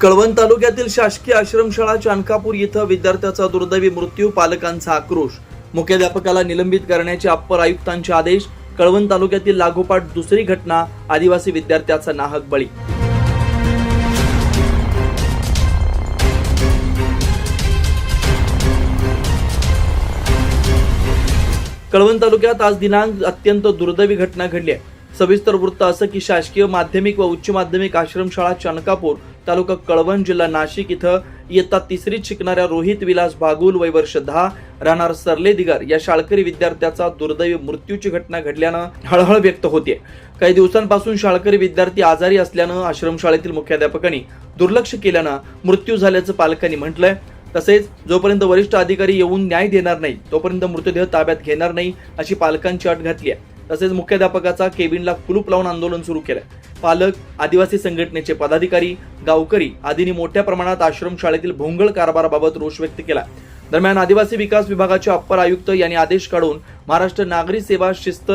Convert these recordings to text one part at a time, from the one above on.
कळवण तालुक्यातील शासकीय आश्रमशाळा चाणकापूर इथं विद्यार्थ्याचा दुर्दैवी मृत्यू पालकांचा आक्रोश. मुख्याध्यापकाला निलंबित करण्याचे अप्पर आयुक्तांचे आदेश कळवण तालुक्यातील लागोपाठ दुसरी घटना आदिवासी विद्यार्थ्याचा नाहक बळी. कळवण तालुक्यात आज दिनांक अत्यंत दुर्दैवी घटना घडली आहे. सविस्तर वृत्त असं की शासकीय माध्यमिक व उच्च माध्यमिक आश्रमशाळा चाणकापूर तालुका कळवण जिल्हा नाशिक इथं इयत्ता तिसरीत शिकणाऱ्या रोहित विलास बागुल वय वर्ष दहा राहणार सरले दिगार या शाळकरी विद्यार्थ्याचा दुर्दैवी मृत्यूची घटना घडल्यानं हळहळ व्यक्त होते काही दिवसांपासून शाळकरी विद्यार्थी आजारी असल्यानं आश्रमशाळेतील मुख्याध्यापकांनी दुर्लक्ष केल्यानं मृत्यू झाल्याचं पालकांनी म्हटलंय. तसेच जोपर्यंत वरिष्ठ अधिकारी येऊन न्याय देणार नाही तोपर्यंत मृतदेह ताब्यात घेणार नाही अशी पालकांची अट घातली आहे तसेच मुख्याध्यापकाचा केबिनला कुलूप लावून आंदोलन सुरू केलं पालक आदिवासी संघटनेचे पदाधिकारी गावकरी आदींनी मोठ्या प्रमाणात आश्रमशाळेतील भोंगळ कारभाराबाबत रोष व्यक्त केला. दरम्यान आदिवासी विकास विभागाचे अप्पर आयुक्त यांनी आदेश काढून महाराष्ट्र नागरी सेवा शिस्त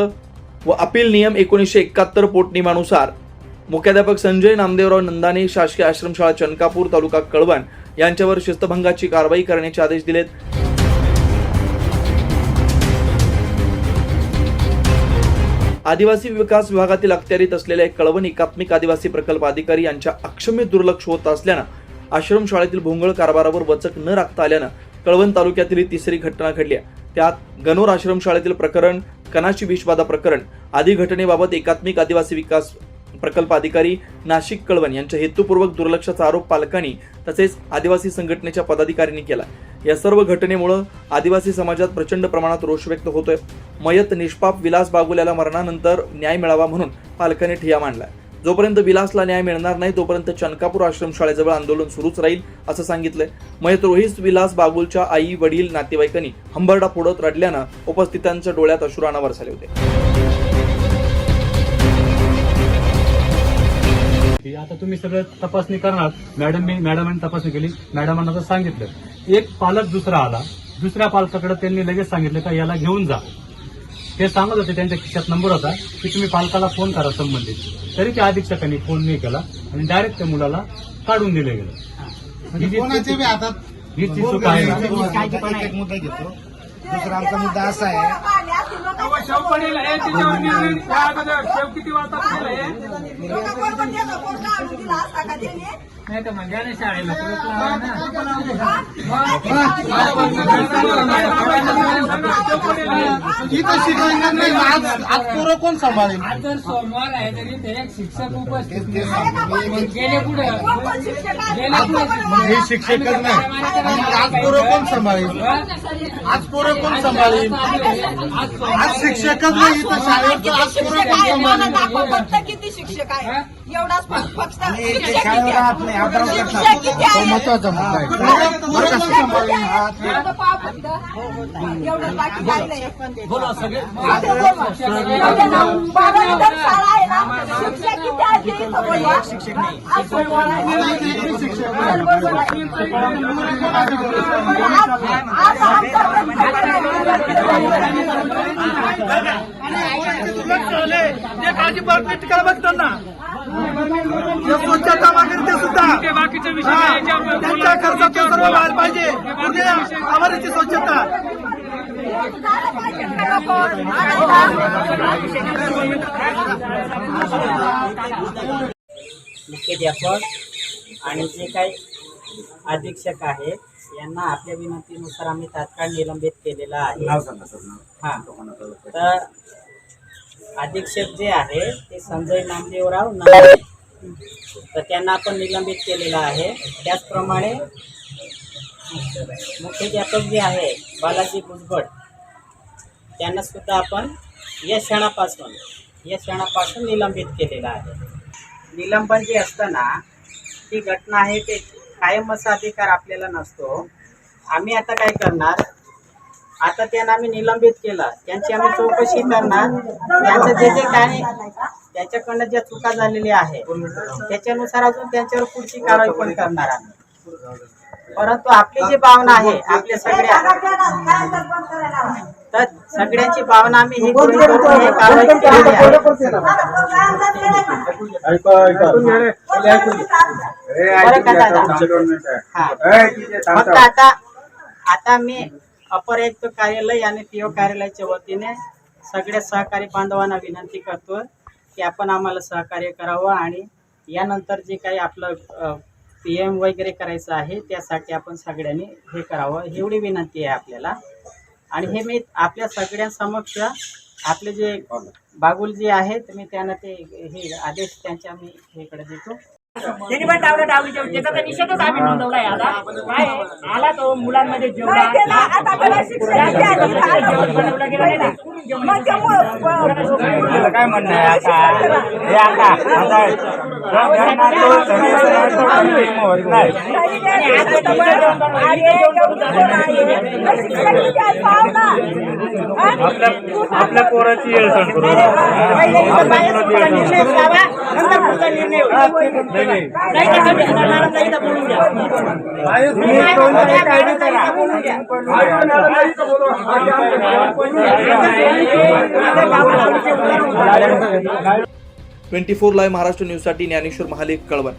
व अपील नियम एकोणीसशे एकाहत्तर पोटनियमानुसार मुख्याध्यापक संजय नामदेवराव नंदाने शासकीय आश्रमशाळा चनकापूर तालुका कळवण यांच्यावर शिस्तभंगाची कारवाई करण्याचे आदेश दिलेत. आदिवासी विकास विभागातील अखत्यारीत असलेले कळवण एकात्मिक आदिवासी प्रकल्प अधिकारी यांच्या अक्षम्य दुर्लक्ष होत असल्यानं आश्रमशाळेतील भोंगळ कारभारावर वचक न राखता आल्यानं कळवण तालुक्यातील ही तिसरी घटना घडली आहे. त्यात गणोर आश्रमशाळेतील प्रकरण कनाशी विषबाधा प्रकरण आदी घटनेबाबत एकात्मिक आदिवासी विकास प्रकल्प अधिकारी नाशिक कळवण यांच्या हेतुपूर्वक दुर्लक्षाचा आरोप पालकांनी तसेच आदिवासी संघटनेच्या पदाधिकाऱ्यांनी केला. या सर्व घटनेमुळं आदिवासी समाजात प्रचंड प्रमाणात रोष व्यक्त होतोय. मयत निष्पाप विलास बागुल्याला मरणानंतर न्याय मिळावा म्हणून पालकांनी ठिया मांडलाय. जोपर्यंत विलासला न्याय मिळणार नाही तोपर्यंत चनकापूर आश्रमशाळेजवळ आंदोलन सुरूच राहील असं सांगितलंय. मयत रोहित विलास बागुलच्या आई वडील नातेवाईकांनी हंबरडा फोडत रडल्यानं उपस्थितांच्या डोळ्यात अश्रू अनावर झाले होते. आता तुम्ही सगळं तपासणी करणार. मॅडम मी मॅडमांनी तपासणी केली. मॅडमांना सांगितलं. एक पालक दुसरा आला. दुसऱ्या पालकाकडे त्यांनी लगेच सांगितलं का याला घेऊन जा. ते सांगत होते त्यांच्या खिशात नंबर होता की तुम्ही पालकाला फोन करा संबंधित. तरी त्या अधीक्षकांनी फोन नाही केला आणि डायरेक्ट त्या मुलाला काढून दिलं गेलं. ही. जी- कोणाच्या बी हातात ही चूक आहे ना एक एक मुद्दा घेतो. दुसरा आमचा मुद्दा असा आहे. शेव पडेल हे त्याच्यावर निर्णय त्या अगोदर. शेव किती वाजता पडेल हे? नाही तर मग द्या ना शाळेला तुला लावा ना. शेव पडेल हे. इथं शिकवणार नाही आज आज पोरं कोण सांभाळेल? आज जर सोमवार आहे तरी ते एक शिक्षक उपस्थित नाही. गेले कुठे? गेले मग हे शिक्षकच नाही. आज पोरं कोण सांभाळेल? आज पोरं कोण सांभाळेल आज शिक्षकच नाही इथं शाळेत आज पोरं कोण सांभाळेल फक्त किती शिक्षक आहे. एवढाच फक्त शिक्षक किती नाही, आहे? शिक्षक? महत्त्वाचा मुद्दा आहे. सांभाळेल हा ते- एवढं बाकी काही नाही. बारावी तर शाळा आहे ना? शिक्षक किती आहे? ते इथं बोलवा. आज सोमवार आहे. बरोबर आहे. आज- आज आमचा स्वच्छता वगैरे ते सुद्धा. ते बाकीचे विषय नाही, याच्यावर त्यांच्या खर्चात सर्व व्हायला पाहिजे. आभाराची स्वच्छता. मुख्याध्यापक आणि जे काही अधीक्षक आहेत यांना आपल्या विनंतीनुसार आम्ही तात्काळ निलंबित केलेला आहे. हा. तर अधीक्षक जे आहे ते संजय नामदेवराव नामे तर त्यांना आपण निलंबित केलेलं आहे. त्याचप्रमाणे मुख्याध्यापक जे आहे बालाजी भुजबळ त्यांना सुद्धा आपण या क्षणापासून या क्षणापासून निलंबित केलेलं आहे. निलंबन जे असतं ना ती घटना आहे ते कायमचा अधिकार आपल्याला नसतो. आम्ही आता काय करणार? आता त्यांना आम्ही निलंबित केलं. त्यांची आम्ही चौकशी करणार. त्यांचं जे जे काय त्याच्याकडनं ज्या चुका झालेल्या आहेत त्याच्यानुसार अजून त्यांच्यावर पुढची कारवाई पण करणार आम्ही. परंतु आपली जी भावना आहे आपल्या सगळ्या तर सगळ्यांची भावना आम्ही ही कारवाई केलेली आहे. फक्त आता आता मी अपर आयुक्त कार्यालय आणि पीओ कार्यालयाच्या वतीने सगळ्या सहकारी बांधवांना विनंती करतो की आपण आम्हाला सहकार्य करावं आणि यानंतर जे काही आपलं पी एम वगैरे करायचं आहे त्यासाठी आपण सगळ्यांनी हे करावं एवढी विनंती आहे आपल्याला. आणि हे मी आपल्या सगळ्यांसमक्ष आपले जे बागुलजी आहेत मी त्यांना ते हे आदेश त्यांच्या मी हेकडे देतो. त्यांनी पण डावलं त्याचा तर निषेधच आम्ही नोंदवलाय आता. काय? आहे? आला तो मुलांमध्ये जेवला. काय म्हणणं आहे आता हे आता आता आपल्या पोराची अडचण करू ट्वेंटी फोर लाईव्ह महाराष्ट्र न्यूजसाठी ज्ञानेश्वर महाले कळवण.